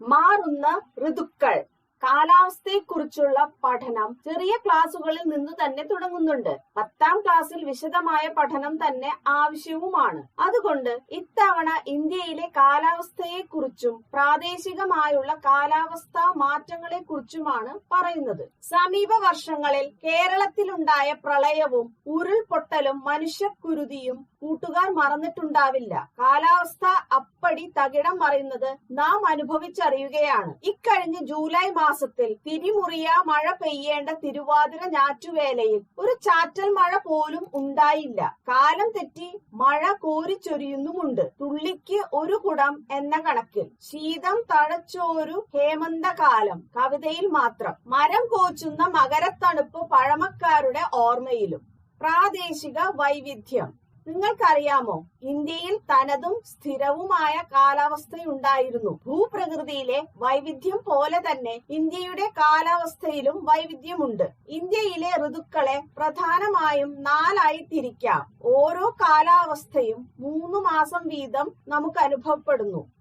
മാറുന്ന ഋതുക്കൾ കാലാവസ്ഥയെക്കുറിച്ചുള്ള പഠനം ചെറിയ ക്ലാസ്സുകളിൽ നിന്ന് തന്നെ തുടങ്ങുന്നുണ്ട്. പത്താം ക്ലാസ്സിൽ വിശദമായ പഠനം തന്നെ ആവശ്യവുമാണ്. അതുകൊണ്ട് ഇത്തവണ ഇന്ത്യയിലെ കാലാവസ്ഥയെക്കുറിച്ചും പ്രാദേശികമായുള്ള കാലാവസ്ഥാ മാറ്റങ്ങളെക്കുറിച്ചുമാണ് പറയുന്നത്. സമീപ വർഷങ്ങളിൽ കേരളത്തിലുണ്ടായ പ്രളയവും ഉരുൾപൊട്ടലും മനുഷ്യക്കുരുതിയും കൂട്ടുകാർ മറന്നിട്ടുണ്ടാവില്ല. കാലാവസ്ഥ അപ്പടി തകിടം മറിയുന്നത് നാം അനുഭവിച്ചറിയുകയാണ്. ഇക്കഴിഞ്ഞ ജൂലൈ മാസത്തിൽ തിരിമുറിയ മഴ പെയ്യേണ്ട തിരുവാതിര ഞാറ്റുവേലയിൽ. ഒരു ചാറ്റൽ മഴ പോലും ഉണ്ടായില്ല. കാലം തെറ്റി മഴ കോരിച്ചൊരിയുന്നുമുണ്ട്. തുള്ളിക്ക് ഒരു കുടം എന്ന കണക്കിൽ. ശീതം തഴച്ചോരു ഹേമന്തകാലം കവിതയിൽ മാത്രം. മരം കോച്ചുന്ന മകരത്തണുപ്പ് പഴമക്കാരുടെ ഓർമ്മയിലും. പ്രാദേശിക വൈവിധ്യം. നിങ്ങൾക്കറിയാമോ? ഇന്ത്യയിൽ തനതും സ്ഥിരവുമായ കാലാവസ്ഥയുണ്ടായിരുന്നു. ഭൂപ്രകൃതിയിലെ വൈവിധ്യം പോലെ തന്നെ ഇന്ത്യയുടെ കാലാവസ്ഥയിലും വൈവിധ്യമുണ്ട്. ഇന്ത്യയിലെ ഋതുക്കളെ പ്രധാനമായും നാലായി തിരിക്കാം. ഓരോ കാലാവസ്ഥയും മൂന്ന് മാസം വീതം നമുക്ക് അനുഭവപ്പെടുന്നു.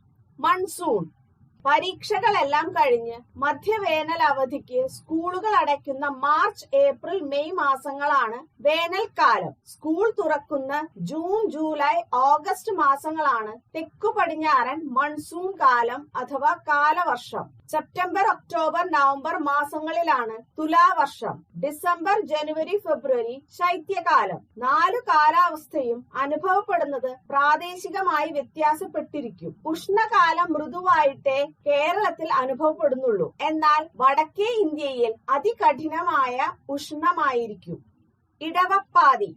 മൺസൂൺ പരീക്ഷകളെല്ലാം കഴിഞ്ഞ് മധ്യവേനൽ അവധിക്ക് സ്കൂളുകൾ അടയ്ക്കുന്ന മാർച്ച് ഏപ്രിൽ മെയ് മാസങ്ങളാണ് വേനൽക്കാലം. സ്കൂൾ തുറക്കുന്ന ജൂൺ ജൂലൈ ഓഗസ്റ്റ് മാസങ്ങളാണ് തെക്കു പടിഞ്ഞാറൻ മൺസൂൺ കാലം അഥവാ കാലവർഷം. സെപ്റ്റംബർ ഒക്ടോബർ നവംബർ മാസങ്ങളിലാണ് തുലാവർഷം. ഡിസംബർ ജനുവരി ഫെബ്രുവരി ശൈത്യകാലം. നാലു കാലാവസ്ഥയും അനുഭവപ്പെടുന്നത് പ്രാദേശികമായി വ്യത്യാസപ്പെട്ടിരിക്കും. ഉഷ്ണകാലം മൃദുവായിട്ടേ കേരളത്തിൽ അനുഭവപ്പെടുന്നുള്ളൂ. എന്നാൽ വടക്കേ ഇന്ത്യയിൽ അതികഠിനമായ ഉഷ്ണമായിരിക്കും. ഇടവപ്പാതി.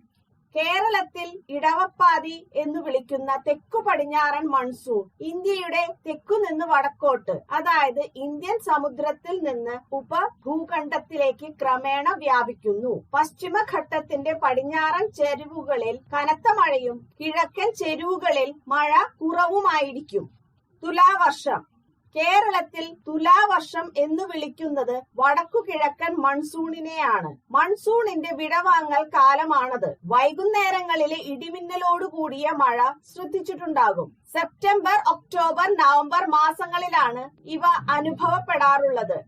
കേരളത്തിൽ ഇടവപ്പാതി എന്ന് വിളിക്കുന്ന തെക്കു പടിഞ്ഞാറൻ മൺസൂൺ ഇന്ത്യയുടെ തെക്കു നിന്ന് വടക്കോട്ട് അതായത് ഇന്ത്യൻ സമുദ്രത്തിൽ നിന്ന് ഉപഭൂഖണ്ഡത്തിലേക്ക് ക്രമേണ വ്യാപിക്കുന്നു. പശ്ചിമഘട്ടത്തിന്റെ പടിഞ്ഞാറൻ ചെരുവുകളിൽ കനത്ത മഴയും കിഴക്കൻ ചെരുവുകളിൽ മഴ കുറവുമായിരിക്കും. തുലാവർഷം. കേരളത്തിൽ തുലാവർഷം എന്ന് വിളിക്കുന്നത് വടക്കു കിഴക്കൻ മൺസൂണിനെയാണ്. മൺസൂണിന്റെ വിടവാങ്ങൽ കാലമാണത്. വൈകുന്നേരങ്ങളിലെ ഇടിമിന്നലോട് കൂടിയ മഴ ശ്രദ്ധിച്ചിട്ടുണ്ടാകും. സെപ്റ്റംബർ ഒക്ടോബർ നവംബർ മാസങ്ങളിലാണ് ഇവ അനുഭവപ്പെടാറുള്ളത്.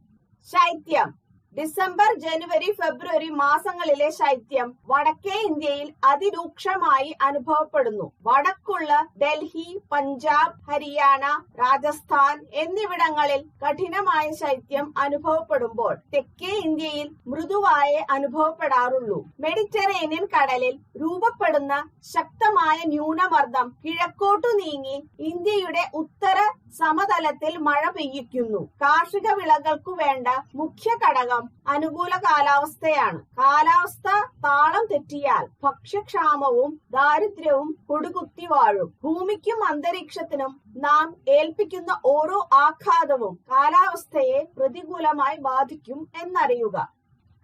ശൈത്യം. ഡിസംബർ ജനുവരി ഫെബ്രുവരി മാസങ്ങളിലെ ശൈത്യം വടക്കേ ഇന്ത്യയിൽ അതിരൂക്ഷമായി അനുഭവപ്പെടുന്നു. വടക്കുള്ള ഡൽഹി പഞ്ചാബ് ഹരിയാന രാജസ്ഥാൻ എന്നിവിടങ്ങളിൽ കഠിനമായ ശൈത്യം അനുഭവപ്പെടുമ്പോൾ തെക്കേ ഇന്ത്യയിൽ മൃദുവായേ അനുഭവപ്പെടാറുള്ളൂ. മെഡിറ്ററേനിയൻ കടലിൽ രൂപപ്പെടുന്ന ശക്തമായ ന്യൂനമർദ്ദം കിഴക്കോട്ടു നീങ്ങി ഇന്ത്യയുടെ ഉത്തര സമതലത്തിൽ മഴ പെയ്യിക്കുന്നു. കാർഷിക വിളകൾക്കു വേണ്ട മുഖ്യ ഘടകം അനുകൂല കാലാവസ്ഥയാണ്. കാലാവസ്ഥ താളം തെറ്റിയാൽ ഭക്ഷ്യക്ഷാമവും ദാരിദ്ര്യവും കൊടുകുത്തി വാഴും. ഭൂമിക്കും അന്തരീക്ഷത്തിനും നാം ഏൽപ്പിക്കുന്ന ഓരോ ആഘാതവും കാലാവസ്ഥയെ പ്രതികൂലമായി ബാധിക്കും എന്നറിയുക.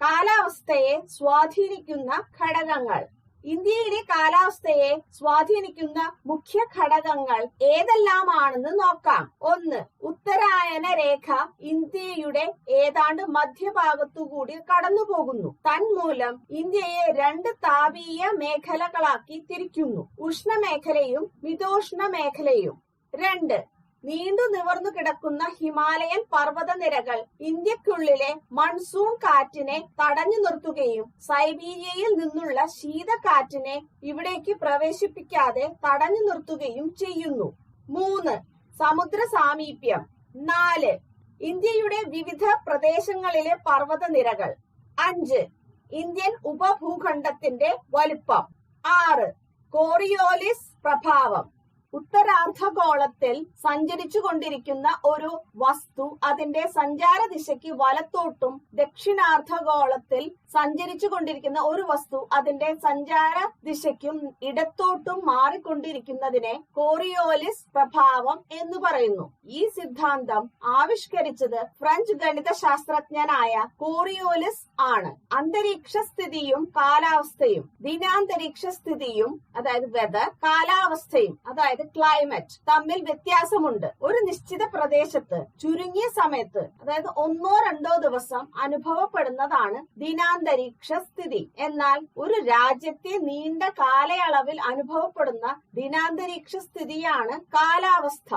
കാലാവസ്ഥയെ സ്വാധീനിക്കുന്ന ഘടകങ്ങൾ ഇന്ത്യയിലെ കാലാവസ്ഥയെ സ്വാധീനിക്കുന്ന മുഖ്യ ഘടകങ്ങൾ ഏതെല്ലാമാണെന്ന് നോക്കാം. ഒന്ന് ഉത്തരായന രേഖ ഇന്ത്യയുടെ ഏതാണ്ട് മധ്യഭാഗത്തുകൂടി കടന്നുപോകുന്നു തന്മൂലം ഇന്ത്യയെ രണ്ട് താപീയ മേഖലകളാക്കി തിരിക്കുന്നു. ഉഷ്ണമേഖലയും മിതോഷ്ണ മേഖലയും രണ്ട് നീണ്ടു നിവർന്നു കിടക്കുന്ന ഹിമാലയൻ പർവതനിരകൾ ഇന്ത്യക്കുള്ളിലെ മൺസൂൺ കാറ്റിനെ തടഞ്ഞു നിർത്തുകയും സൈബീരിയയിൽ നിന്നുള്ള ശീതക്കാറ്റിനെ ഇവിടേക്ക് പ്രവേശിപ്പിക്കാതെ തടഞ്ഞു നിർത്തുകയും ചെയ്യുന്നു. മൂന്ന് സമുദ്ര സാമീപ്യം. നാല് ഇന്ത്യയുടെ വിവിധ പ്രദേശങ്ങളിലെ പർവതനിരകൾ. അഞ്ച് ഇന്ത്യൻ ഉപഭൂഖണ്ഡത്തിന്റെ വലുപ്പം. ആറ് കോറിയോലിസ് പ്രഭാവം. ഉത്തരാർദ്ധഗോളത്തിൽ സഞ്ചരിച്ചു കൊണ്ടിരിക്കുന്ന ഒരു വസ്തു അതിന്റെ സഞ്ചാര ദിശയ്ക്ക് വലത്തോട്ടും ദക്ഷിണാർദ്ധഗോളത്തിൽ സഞ്ചരിച്ചു കൊണ്ടിരിക്കുന്ന ഒരു വസ്തു അതിന്റെ സഞ്ചാര ദിശയ്ക്കും ഇടത്തോട്ടും മാറിക്കൊണ്ടിരിക്കുന്നതിനെ കോറിയോലിസ് പ്രഭാവം എന്ന് പറയുന്നു. ഈ സിദ്ധാന്തം ആവിഷ്കരിച്ചത് ഫ്രഞ്ച് ഗണിത ശാസ്ത്രജ്ഞനായ കോറിയോലിസ് ആണ്. അന്തരീക്ഷ സ്ഥിതിയും കാലാവസ്ഥയും ദിനാന്തരീക്ഷ സ്ഥിതിയും അതായത് വെതർ കാലാവസ്ഥയും അതായത് ക്ലൈമറ്റ് തമ്മിൽ വ്യത്യാസമുണ്ട്. ഒരു നിശ്ചിത പ്രദേശത്ത് ചുരുങ്ങിയ സമയത്ത് അതായത് ഒന്നോ രണ്ടോ ദിവസം അനുഭവപ്പെടുന്നതാണ് ദിനാന്തരീക്ഷ സ്ഥിതി. എന്നാൽ ഒരു രാജ്യത്തെ നീണ്ട കാലയളവിൽ അനുഭവപ്പെടുന്ന ദിനാന്തരീക്ഷ സ്ഥിതിയാണ് കാലാവസ്ഥ.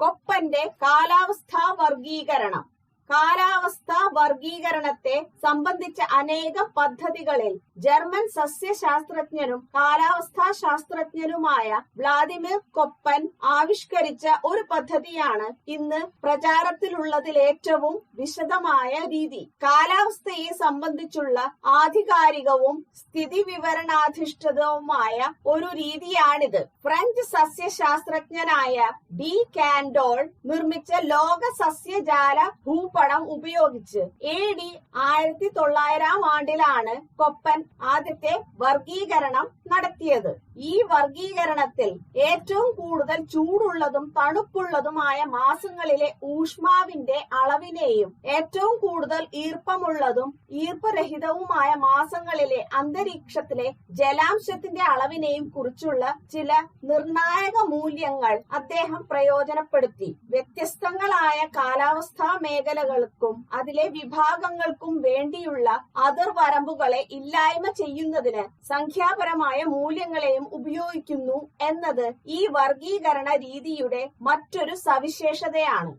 കൊപ്പന്റെ കാലാവസ്ഥാ വർഗീകരണം കാലാവസ്ഥാ വർഗീകരണത്തെ സംബന്ധിച്ച അനേകം പദ്ധതികളിൽ ജർമ്മൻ സസ്യശാസ്ത്രജ്ഞനും കാലാവസ്ഥാ ശാസ്ത്രജ്ഞനുമായ വ്ളാദിമിർ കൊപ്പൻ ആവിഷ്കരിച്ച ഒരു പദ്ധതിയാണ് ഇന്ന് പ്രചാരത്തിലുള്ളതിൽ ഏറ്റവും വിശദമായ രീതി. കാലാവസ്ഥയെ സംബന്ധിച്ചുള്ള ആധികാരികവും സ്ഥിതി വിവരണാധിഷ്ഠിതവുമായ ഒരു രീതിയാണിത്. ഫ്രഞ്ച് സസ്യശാസ്ത്രജ്ഞനായ ഡി കാൻഡോൾ നിർമ്മിച്ച ലോക സസ്യജാല ഭൂപടം ഉപയോഗിച്ച് എ ഡി ആയിരത്തി തൊള്ളായിരം ആണ്ടിലാണ് കൊപ്പൻ ആദ്യത്തെ വർഗീകരണം നടത്തിയത്. ഈ വർഗീകരണത്തിൽ ഏറ്റവും കൂടുതൽ ചൂടുള്ളതും തണുപ്പുള്ളതുമായ മാസങ്ങളിലെ ഊഷ്മാവിന്റെ അളവിനെയും ഏറ്റവും കൂടുതൽ ഈർപ്പമുള്ളതും ഈർപ്പരഹിതവുമായ മാസങ്ങളിലെ അന്തരീക്ഷത്തിലെ ജലാംശത്തിന്റെ അളവിനെയും കുറിച്ചുള്ള ചില നിർണായക മൂല്യങ്ങൾ അദ്ദേഹം പ്രയോജനപ്പെടുത്തി. വ്യത്യസ്തങ്ങളായ കാലാവസ്ഥാ മേഖലകൾക്കും അതിലെ വിഭാഗങ്ങൾക്കും വേണ്ടിയുള്ള അതിർവരമ്പുകളെ ഇല്ലായ്മ ചെയ്യുന്നതിന് സംഖ്യാപരമായ മൂല്യങ്ങളെയും ഉപയോഗിക്കുന്നു എന്നത് ഈ വർഗീകരണ രീതിയുടെ മറ്റൊരു സവിശേഷതയാണ്.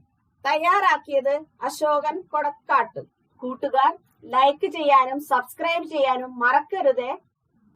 തയ്യാറാക്കിയത് അശോകൻ കൊടക്കാട്ട്. കൂട്ടുകാർ ലൈക്ക് ചെയ്യാനും സബ്സ്ക്രൈബ് ചെയ്യാനും മറക്കരുത്.